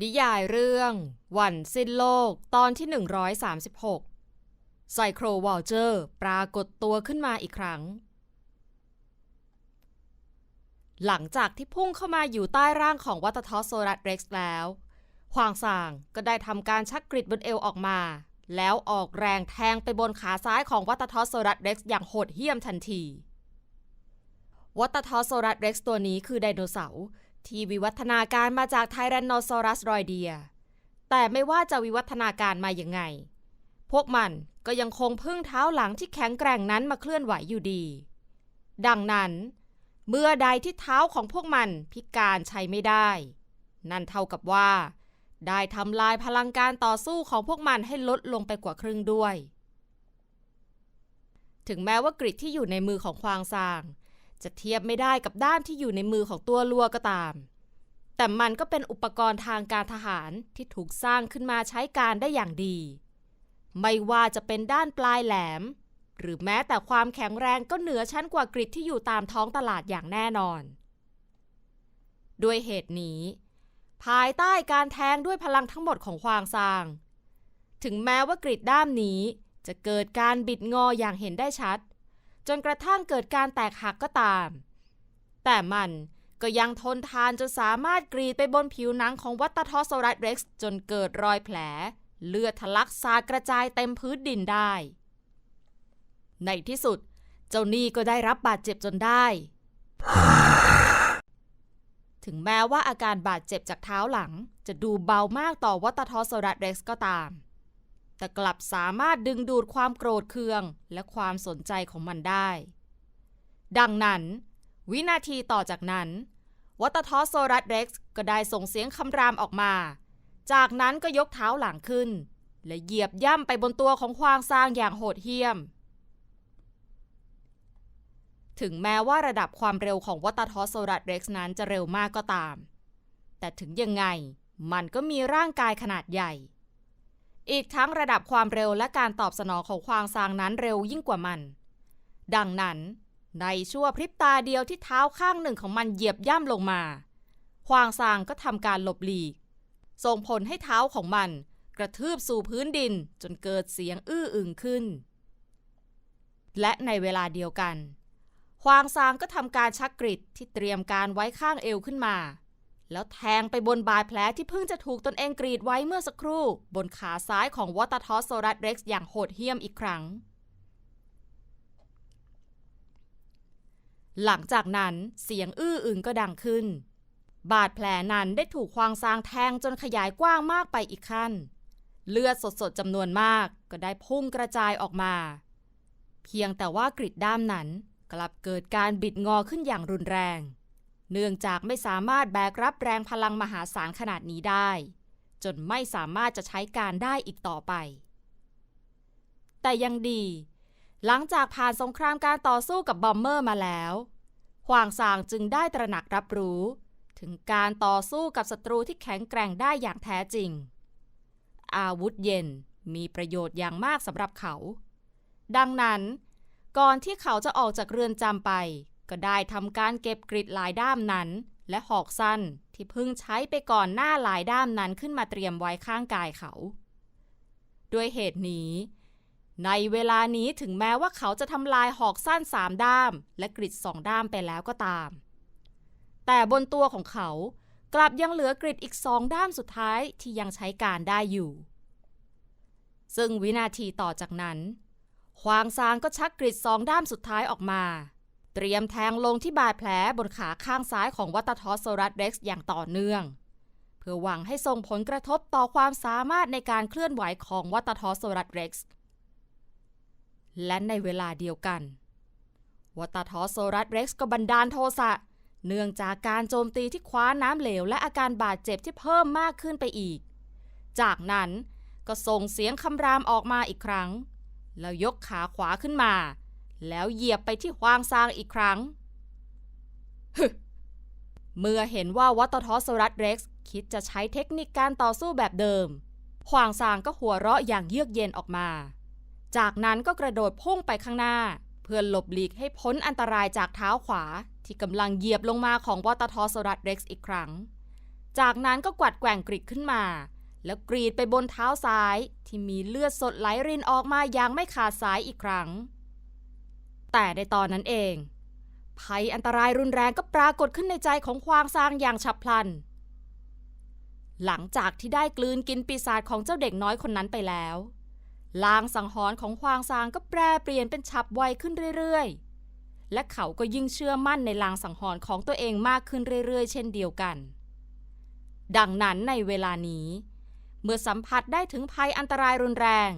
นิยายเรื่อง วันสิ้นโลกตอนที่ 136 ไซโครวอลเจอร์ปรากฏตัวขึ้นมาอีกครั้ง หลังจากที่พุ่งเข้ามาอยู่ใต้ร่างของวัตทอสโซรัสเร็กซ์แล้วควางซางก็ได้ทำการชักกริดบนเอวออกมา แล้วออกแรงแทงไปบนขาซ้ายของวัตทอสโซรัสเร็กซ์อย่างโหดเหี้ยมทันที วัตทอสโซรัสเร็กซ์ตัวนี้คือไดโนเสาร์ ที่วิวัฒนาการมาจากไทแรนโนซอรัสรอยเดีย แต่ไม่ว่าจะวิวัฒนาการมาอย่างไง พวกมันก็ยังคงพึ่งเท้าหลังที่แข็งแกร่งนั้นมาเคลื่อนไหวอยู่ดี ดังนั้น เมื่อใดที่เท้าของพวกมันพิการใช้ไม่ได้ นั่นเท่ากับว่า ได้ทำลายพลังการต่อสู้ของพวกมันให้ลดลงไปกว่าครึ่งด้วย ถึงแม้ว่ากริดที่อยู่ในมือของควางซาง จะเทียบไม่ได้กับด้ามที่อยู่ในมือของตัวลัวก็ตาม แต่มันก็เป็นอุปกรณ์ทางการทหารที่ถูกสร้างขึ้นมาใช้การได้อย่างดี ไม่ว่าจะเป็นด้านปลายแหลม หรือแม้แต่ความแข็งแรงก็เหนือชั้นกว่ากริดที่อยู่ตามท้องตลาดอย่างแน่นอน ด้วยเหตุนี้ ภายใต้การแทงด้วยพลังทั้งหมดของควางซาง ถึงแม้ว่ากริดด้ามนี้จะเกิดการบิดงออย่างเห็นได้ชัด จนกระทั่งเกิดการแตกหักก็ตาม แต่มันก็ยังทนทานจนสามารถกรีดไปบนผิวหนังของวัตทอสโซรัสเร็กซ์จนเกิดรอยแผล เลือดทะลักสาดกระจายเต็มพื้นดินได้ ในที่สุด เจ้านี่ก็ได้รับบาดเจ็บจนได้ ถึงแม้ว่าอาการบาดเจ็บจากเท้าหลัง จะดูเบามากต่อวัตทอสโซรัสเร็กซ์ก็ตาม แต่กลับสามารถดึงดูดความโกรธเคือง และความสนใจของมันได้ ดังนั้น วินาทีต่อจากนั้น วัตทอสโซรัสเร็กซ์ก็ได้ส่งเสียงคำรามออกมา จากนั้นก็ยกเท้าหลังขึ้น และเหยียบย่ำไปบนตัวของควางซางอย่างโหดเหี้ยม ถึงแม้ว่าระดับความเร็วของวัตทอสโซรัสเร็กซ์นั้นจะเร็วมากก็ตาม แต่ถึงยังไงมันก็มีร่างกายขนาดใหญ่ อีกทั้งระดับความเร็วและการตอบสนองของควางซางนั้นเร็วยิ่งกว่ามัน ดังนั้น ในชั่วพริบตาเดียวที่เท้าข้างหนึ่งของมันเหยียบย่ำลงมา ควางซางก็ทำการหลบหลีก ส่งผลให้เท้าของมันกระทืบสู่พื้นดินจนเกิดเสียงอื้ออึงขึ้น และในเวลาเดียวกัน ควางซางก็ทำการชักกริดที่เตรียมการไว้ข้างเอวขึ้นมา แล้วแทงไปบนบาดแผลที่เพิ่งจะถูกตนเองกรีดไว้เมื่อสักครู่ บนขาซ้ายของวัตทอสโซรัสเร็กซ์อย่างโหดเหี้ยมอีกครั้ง หลังจากนั้นเสียงอื้ออึงก็ดังขึ้น บาดแผลนั้นได้ถูกควางซางแทงจนขยายกว้างมากไปอีกขั้น เลือดสดๆจำนวนมากก็ได้พุ่งกระจายออกมา เพียงแต่ว่ากริดด้ามนั้นกลับเกิดการบิดงอขึ้นอย่างรุนแรง เนื่องจากไม่สามารถแบกรับแรงพลังมหาศาลขนาดนี้ได้ จนไม่สามารถจะใช้การได้อีกต่อไป แต่ยังดี หลังจากผ่านสงครามการต่อสู้กับบอมเมอร์มาแล้วหวางซางจึงได้ตระหนักรับรู้ ถึงการต่อสู้กับศัตรูที่แข็งแกร่งได้อย่างแท้จริง อาวุธเย็นมีประโยชน์อย่างมากสำหรับเขา ดังนั้น ก่อนที่เขาจะออกจากเรือนจำไป ก็ได้ทำการเก็บกริดหลายด้ามนั้น และหอกสั้นที่เพิ่งใช้ไปก่อนหน้าหลายด้ามนั้นขึ้นมาเตรียมไว้ข้างกายเขา ด้วยเหตุนี้ ในเวลานี้ถึงแม้ว่าเขาจะทำลายหอกสั้นสามด้าม และกริดสองด้ามไปแล้วก็ตาม แต่บนตัวของเขากลับยังเหลือกริดอีกสองด้ามสุดท้ายที่ยังใช้การได้อยู่ ซึ่งวินาทีต่อจากนั้นควางซางก็ชักกริดสองด้ามสุดท้ายออกมา เตรียมแทงลงที่บาดแผลบนขาข้างซ้ายของวัตทอสโซรัสเร็กซ์อย่างต่อเนื่อง เพื่อหวังให้ส่งผลกระทบต่อความสามารถในการเคลื่อนไหวของวัตทอสโซรัสเร็กซ์และในเวลาเดียวกัน วัตทอสโซรัสเร็กซ์ก็บันดาลโทสะเนื่องจากการโจมตีที่คว้าน้ำเหลว และอาการบาดเจ็บที่เพิ่มมากขึ้นไปอีก จากนั้นก็ส่งเสียงคำรามออกมาอีกครั้ง แล้วยกขาขวาขึ้นมา แล้วเหยียบไปที่ควางซางอีกครั้ง เมื่อเห็นว่าวัตทอสรัสเร็กซ์คิดจะใช้เทคนิคการต่อสู้แบบเดิม ควางซางก็หัวเราะอย่างเยือกเย็นออกมา จากนั้นก็กระโดดพุ่งไปข้างหน้า เพื่อหลบหลีกให้พ้นอันตรายจากเท้าขวาที่กำลังเหยียบลงมาของวัตทอสรัสเร็กซ์อีกครั้ง จากนั้นก็กวัดแกว่งกรีดขึ้นมา แล้วกรีดไปบนเท้าซ้ายที่มีเลือดสดไหลรินออกมาอย่างไม่ขาดสายอีกครั้ง แต่ในตอนนั้นเอง ภัยอันตรายรุนแรงก็ปรากฏขึ้นในใจของควางซางอย่างฉับพลัน หลังจากที่ได้กลืนกินปีศาจของเจ้าเด็กน้อยคนนั้นไปแล้วลางสังหรณ์ของควางซางก็แปรเปลี่ยนเป็นฉับไวขึ้นเรื่อยๆ และเขาก็ยิ่งเชื่อมั่นในลางสังหรณ์ของตัวเองมากขึ้นเรื่อยๆ เช่นเดียวกัน ดังนั้นในเวลานี้ เมื่อสัมผัสได้ถึงภัยอันตรายรุนแรง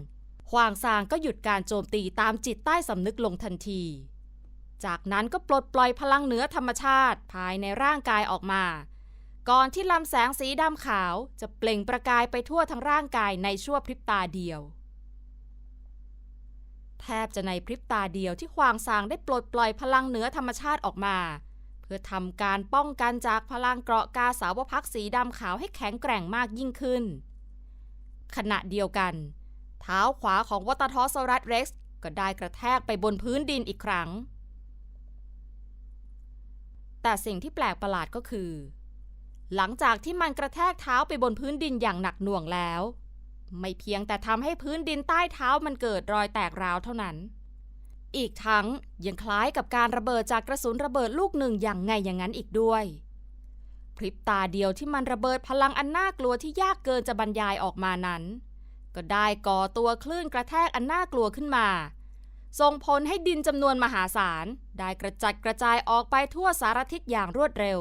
ควางซางก็หยุดการโจมตีตามจิตใต้สำนึกลงทันที จากนั้นก็ปลดปล่อยพลังเหนือธรรมชาติภายในร่างกายออกมา ก่อนที่ลำแสงสีดำขาวจะเปล่งประกายไปทั่วทั้งร่างกายในชั่วพริบตาเดียว แทบจะในพริบตาเดียวที่ควางซางได้ปลดปล่อยพลังเหนือธรรมชาติออกมา เพื่อทำการป้องกันจากพลังเกราะกาสาวพักสีดำขาวให้แข็งแกร่งมากยิ่งขึ้น ขณะเดียวกัน เท้าขวาของวัตทอสรัสเร็กซ์ก็ได้กระแทกไปบนพื้นดินอีกครั้ง แต่สิ่งที่แปลกประหลาดก็คือ หลังจากที่มันกระแทกเท้าไปบนพื้นดินอย่างหนักหน่วงแล้ว ไม่เพียงแต่ทำให้พื้นดินใต้เท้ามันเกิดรอยแตกร้าวเท่านั้น อีกทั้งยังคล้ายกับการระเบิดจากกระสุนระเบิดลูกหนึ่งอย่างไงอย่างนั้นอีกด้วยพริบตาเดียวที่มันระเบิดพลังอันน่ากลัวที่ยากเกินจะบรรยายออกมานั้น ก็ได้ก่อตัวคลื่นกระแทกอันน่ากลัวขึ้นมา ส่งผลให้ดินจำนวนมหาศาล ได้กระจัดกระจายออกไปทั่วสารทิศอย่างรวดเร็ว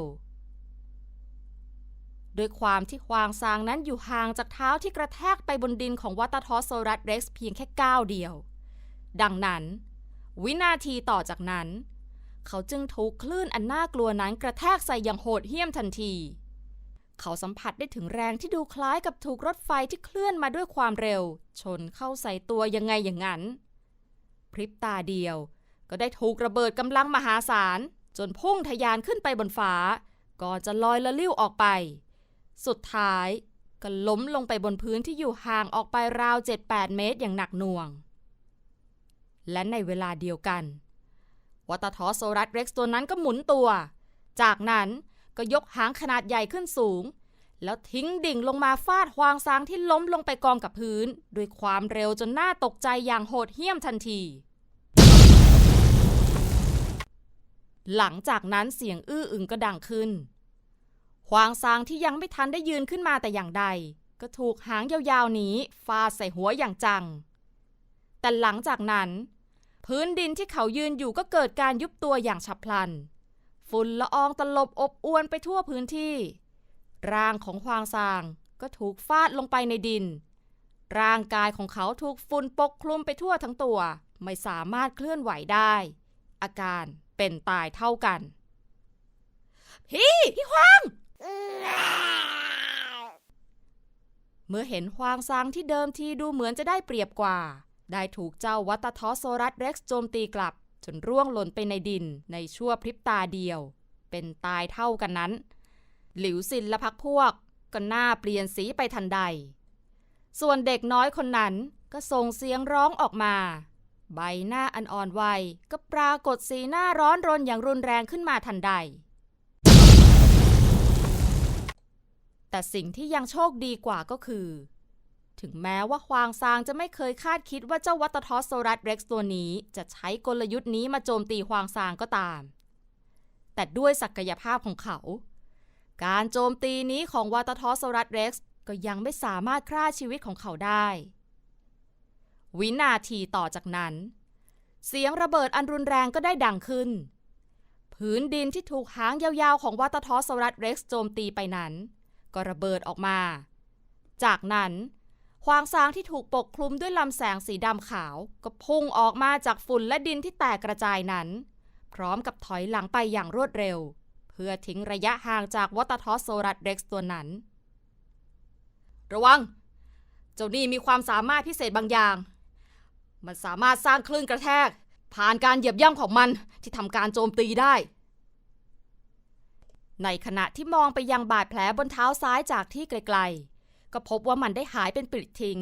ด้วยความที่ควางซางนั้นอยู่ห่างจากเท้าที่กระแทกไปบนดินของวัตทอสโซรัสเร็กซ์เพียงแค่ก้าวเดียว ดังนั้น วินาทีต่อจากนั้น เขาจึงถูกคลื่นอันน่ากลัวนั้นกระแทกใส่อย่างโหดเหี้ยมทันที เขาสัมผัสได้ถึงแรงที่ดูคล้ายกับถูกรถไฟที่เคลื่อนมาด้วยความเร็ว ชนเข้าใส่ตัวยังไงอย่างนั้น พริบตาเดียว ก็ได้ถูกระเบิดกำลังมหาศาล จนพุ่งทะยานขึ้นไปบนฟ้า ก่อนจะลอยละลิ้วออกไป สุดท้ายก็ล้มลงไปบนพื้นที่อยู่ห่างออกไปราว 7-8 เมตรอย่างหนักหน่วง และในเวลาเดียวกัน วัตทอโซรัสเร็กซ์ตัวนั้นก็หมุนตัว จากนั้น ก็ยกหางขนาดใหญ่ขึ้นสูง แล้วทิ้งดิ่งลงมาฟาดควางซางที่ล้มลงไปกองกับพื้น ด้วยความเร็วจนหน่าตกใจอย่างโหดเหี้ยมทันที หลังจากนั้นเสียงอื้ออึงก็ดังขึ้นควางซางที่ยังไม่ทันได้ยืนขึ้นมาแต่อย่างใด ก็ถูกหางยาวๆนี้ฟาดใส่หัวอย่างจัง แต่หลังจากนั้น พื้นดินที่เขายืนอยู่ก็เกิดการยุบตัวอย่างฉับพลัน ฝุ่นละอองตลบอบอวนไปทั่วพื้นที่ ร่างของควางซางก็ถูกฟาดลงไปในดิน ร่างกายของเขาถูกฝุ่นปกคลุมไปทั่วทั้งตัว ไม่สามารถเคลื่อนไหวได้ อาการเป็นตายเท่ากัน พี่พี่ควาง เมื่อเห็นควางซางที่เดิมทีดูเหมือนจะได้เปรียบกว่า ได้ถูกเจ้าวัตทอสโซรัสเร็กซ์โจมตีกลับ จนร่วงหล่นไปในดินในชั่วพริบตาเดียว เป็นตายเท่ากันนั้น หลิวซินและพักพวกก็หน้าเปลี่ยนสีไปทันใด ส่วนเด็กน้อยคนนั้นก็ส่งเสียงร้องออกมา ใบหน้าอันอ่อนวัยก็ปรากฏสีหน้าร้อนรนอย่างรุนแรงขึ้นมาทันใด แต่สิ่งที่ยังโชคดีกว่าก็คือ ถึงแม้ว่าควางซางจะไม่เคยคาดคิดว่าเจ้าวัตทอสโซรัสเร็กซ์ตัวนี้ จะใช้กลยุทธ์นี้มาโจมตีควางซางก็ตาม แต่ด้วยศักยภาพของเขา การโจมตีนี้ของวัตทอสโซรัสเร็กซ์ก็ยังไม่สามารถฆ่าชีวิตของเขาได้ วินาทีต่อจากนั้น เสียงระเบิดอันรุนแรงก็ได้ดังขึ้น พื้นดินที่ถูกหางยาวๆของวัตทอสโซรัสเร็กซ์โจมตีไปนั้น ก็ระเบิดออกมา จากนั้น ควางซางที่ถูกปกคลุมด้วยลำแสงสีดำขาว ก็พุ่งออกมาจากฝุ่นและดินที่แตกกระจายนั้น พร้อมกับถอยหลังไปอย่างรวดเร็ว เพื่อทิ้งระยะห่างจากวัตทอสโซรัสเร็กซ์ตัวนั้น ระวัง เจ้านี่มีความสามารถพิเศษบางอย่าง มันสามารถสร้างคลื่นกระแทก ผ่านการเหยียบย่ำของมันที่ทำการโจมตีได้ในขณะที่มองไปยังบาดแผลบนเท้าซ้ายจากที่ไกล ก็พบว่ามันได้หายเป็นปลิดทิ้ง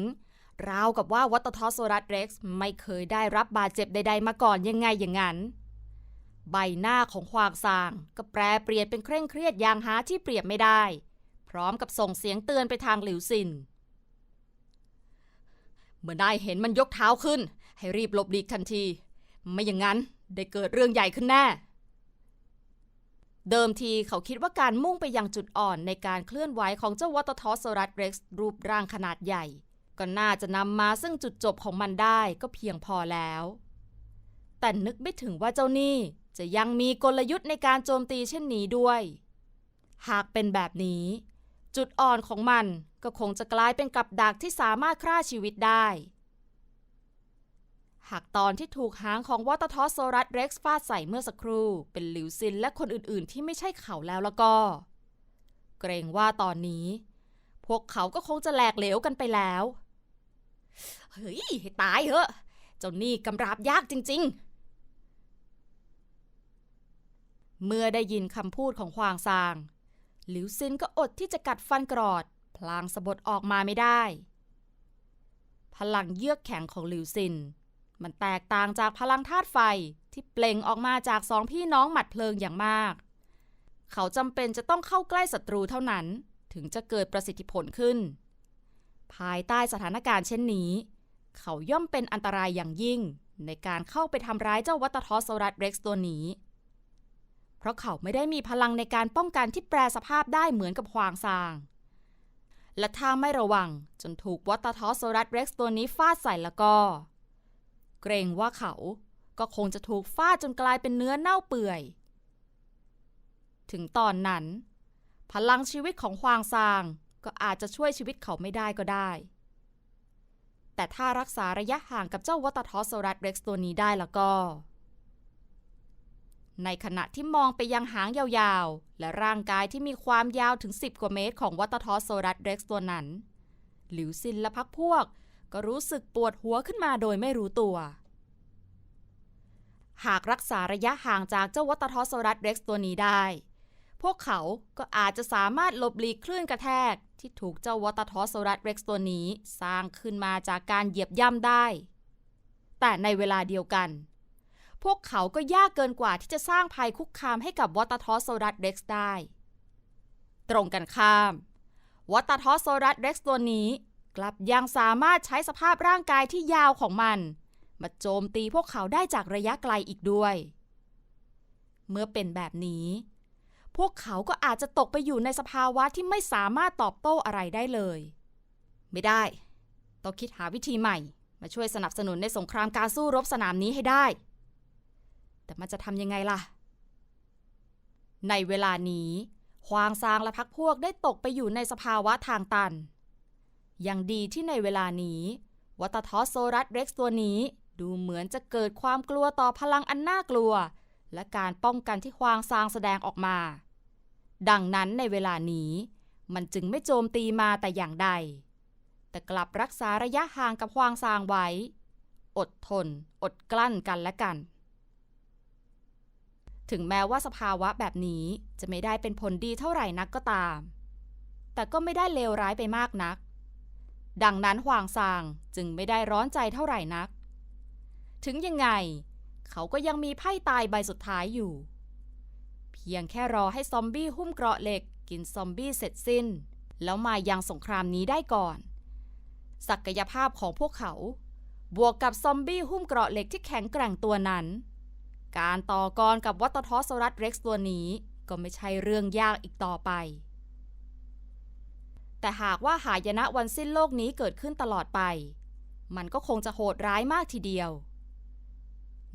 ราวกับว่าวัตทอสโซรัสเร็กซ์ไม่เคยได้รับบาดเจ็บใด ๆ มาก่อนยังไงอย่างนั้น ใบหน้าของควางซางก็แปรเปลี่ยนเป็นเคร่งเครียดอย่างหาที่เปรียบไม่ได้ พร้อมกับส่งเสียงเตือนไปทางหลิวซิน เมื่อนายเห็นมันยกเท้าขึ้น ให้รีบหลบหลีกทันที ไม่อย่างนั้นได้เกิดเรื่องใหญ่ขึ้นแน่ เดิมทีเขาคิดว่าการมุ่งไปยังจุดอ่อนในการเคลื่อนไหวของเจ้าวัตทอสรัสเร็กซ์รูปร่างขนาดใหญ่ ก็น่าจะนำมาซึ่งจุดจบของมันได้ก็เพียงพอแล้ว แต่นึกไม่ถึงว่าเจ้านี่จะยังมีกลยุทธ์ในการโจมตีเช่นนี้ด้วย หากเป็นแบบนี้ จุดอ่อนของมันก็คงจะกลายเป็นกับดักที่สามารถฆ่าชีวิตได้ หากตอนที่ถูกหางของวอตทอสโซรัสเร็กซ์ฟาดใส่เมื่อสักครู่ เป็นหลิวซินและคนอื่นๆ ที่ไม่ใช่เขาแล้วแล้วก็ เกรงว่าตอนนี้ พวกเขาก็คงจะแหลกเหลวกันไปแล้ว เฮ้ยตายเหอะ เจ้านี่กำราบยากจริง ๆ เมื่อได้ยินคำพูดของควางซาง หลิวซินก็อดที่จะกัดฟันกรอด พลางสะบดออกมาไม่ได้ พลังเยือกแข็งของหลิวซิน มันแตกต่างจากพลังธาตุไฟที่เปล่งออกมาจากสองพี่น้องหมัดเพลิงอย่างมาก เขาจำเป็นจะต้องเข้าใกล้ศัตรูเท่านั้น ถึงจะเกิดประสิทธิผลขึ้น ภายใต้สถานการณ์เช่นนี้ เขาย่อมเป็นอันตรายอย่างยิ่งในการเข้าไปทำร้ายเจ้าวัตทอสรัสเร็กซ์ตัวนี้ เพราะเขาไม่ได้มีพลังในการป้องกันที่แปรสภาพได้เหมือนกับควางซาง และถ้าไม่ระวังจนถูกวัตทอสรัสเร็กซ์ตัวนี้ฟาดใส่แล้วก็ เกรงว่าเขาก็คงจะถูกฟาดจนกลายเป็นเนื้อเน่าเปื่อย ถึงตอนนั้น พลังชีวิตของควางซางก็อาจจะช่วยชีวิตเขาไม่ได้ก็ได้ แต่ถ้ารักษาระยะห่างกับเจ้าวัตทอสรัสเร็กซ์ตัวนี้ได้แล้วก็ ในขณะที่มองไปยังหางยาวๆ และร่างกายที่มีความยาวถึง 10 กว่าเมตรของวัตทอสรัสเร็กซ์ตัวนั้น หลิวซินและพักพวก ก็รู้สึกปวดหัวขึ้นมาโดยไม่รู้ตัว หากรักษาระยะห่างจากเจ้าวัตทอสรัสเร็กซ์ตัวนี้ได้ พวกเขาก็อาจจะสามารถหลบหลีกคลื่นกระแทก ที่ถูกเจ้าวัตทอสรัสเร็กซ์ตัวนี้สร้างขึ้นมาจากการเหยียบย่ำได้ แต่ในเวลาเดียวกัน พวกเขาก็ยากเกินกว่าที่จะสร้างภัยคุกคามให้กับวัตทอสรัสเร็กซ์ได้ ตรงกันข้ามวัตทอสโซรัสเร็กซ์ตัวนี้ กลับยังสามารถใช้สภาพร่างกายที่ยาวของมัน มาโจมตีพวกเขาได้จากระยะไกลอีกด้วย เมื่อเป็นแบบนี้ พวกเขาก็อาจจะตกไปอยู่ในสภาวะที่ไม่สามารถตอบโต้อะไรได้เลย ไม่ได้ ต้องคิดหาวิธีใหม่ มาช่วยสนับสนุนในสงครามการสู้รบสนามนี้ให้ได้ แต่มันจะทำยังไงล่ะ ในเวลานี้ควางซางและพักพวกได้ตกไปอยู่ในสภาวะทางตัน ยังดีที่ในเวลานี้ วัตทอสโซรัสเร็กซ์ตัวนี้ดูเหมือนจะเกิดความกลัวต่อพลังอันน่ากลัว และการป้องกันที่ควางซางแสดงออกมา ดังนั้นในเวลานี้ มันจึงไม่โจมตีมาแต่อย่างใด แต่กลับรักษาระยะห่างกับควางซางไว้ อดทน อดกลั้นกันและกัน ถึงแม้ว่าสภาวะแบบนี้จะไม่ได้เป็นผลดีเท่าไหร่นักก็ตาม แต่ก็ไม่ได้เลวร้ายไปมากนัก ดังนั้นหวางซางจึงไม่ได้ร้อนใจเท่าไหร่นัก ถึงยังไง เขาก็ยังมีไพ่ตายใบสุดท้ายอยู่ เพียงแค่รอให้ซอมบี้หุ้มเกราะเหล็กกินซอมบี้เสร็จสิ้น แล้วมายังสงครามนี้ได้ก่อน ศักยภาพของพวกเขา บวกกับซอมบี้หุ้มเกราะเหล็กที่แข็งแกร่งตัวนั้น การต่อกรกับวัตทอสรัสเร็กซ์ตัวนี้ก็ไม่ใช่เรื่องยากอีกต่อไป แต่หากว่าหายนะวันสิ้นโลกนี้เกิดขึ้นตลอดไป มันก็คงจะโหดร้ายมากทีเดียว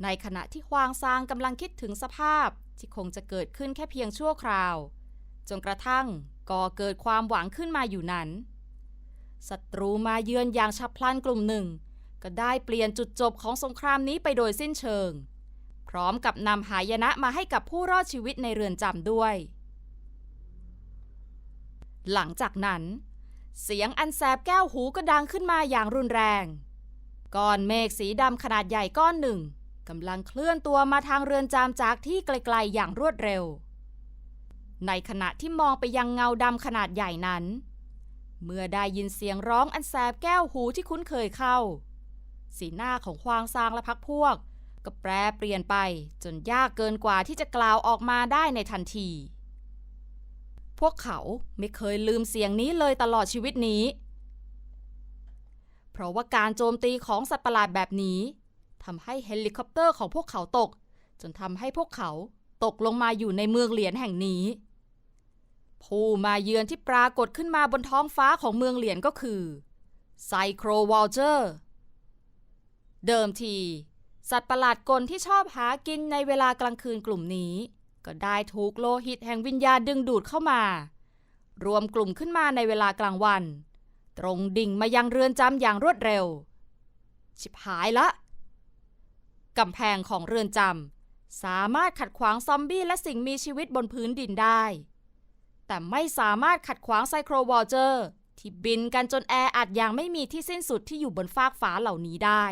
ในขณะที่ควางซางกำลังคิดถึงสภาพที่คงจะเกิดขึ้นแค่เพียงชั่วคราว จนกระทั่งก่อเกิดความหวังขึ้นมาอยู่นั้นศัตรูมาเยือนอย่างฉับพลันกลุ่มหนึ่ง ก็ได้เปลี่ยนจุดจบของสงครามนี้ไปโดยสิ้นเชิง พร้อมกับนำหายนะมาให้กับผู้รอดชีวิตในเรือนจำด้วย หลังจากนั้น เสียงอันแสบแก้วหูก็ดังขึ้นมาอย่างรุนแรง ก้อนเมฆสีดำขนาดใหญ่ก้อนหนึ่งกำลังเคลื่อนตัวมาทางเรือนจำจากที่ไกลๆอย่างรวดเร็ว ในขณะที่มองไปยังเงาดำขนาดใหญ่นั้น เมื่อได้ยินเสียงร้องอันแสบแก้วหูที่คุ้นเคยเข้า สีหน้าของควางซางและพักพวก ก็แปรเปลี่ยนไปจนยากเกินกว่าที่จะกล่าวออกมาได้ในทันที พวกเขาไม่เคยลืมเสียงนี้เลยตลอดชีวิตนี้ เพราะว่าการโจมตีของสัตว์ประหลาดแบบนี้ทำให้เฮลิคอปเตอร์ของพวกเขาตก จนทำให้พวกเขาตกลงมาอยู่ในเมืองเหรียญแห่งนี้ ผู้มาเยือนที่ปรากฏขึ้นมาบนท้องฟ้าของเมืองเหรียญก็คือไซโครวอลเจอร์เดิมที สัตว์ประหลาดกลที่ชอบหากินในเวลากลางคืนกลุ่มนี้ ก็ได้ถูกโลหิตแห่งวิญญาณดึงดูดเข้ามา รวมกลุ่มขึ้นมาในเวลากลางวัน ตรงดิ่งมายังเรือนจำอย่างรวดเร็ว ชิบหายละกำแพงของเรือนจำสามารถขัดขวางซอมบี้และสิ่งมีชีวิตบนพื้นดินได้ แต่ไม่สามารถขัดขวางไซโครวอลเจอร์ ที่บินกันจนแออัดอย่างไม่มีที่สิ้นสุดที่อยู่บนฟากฟ้าเหล่านี้ได้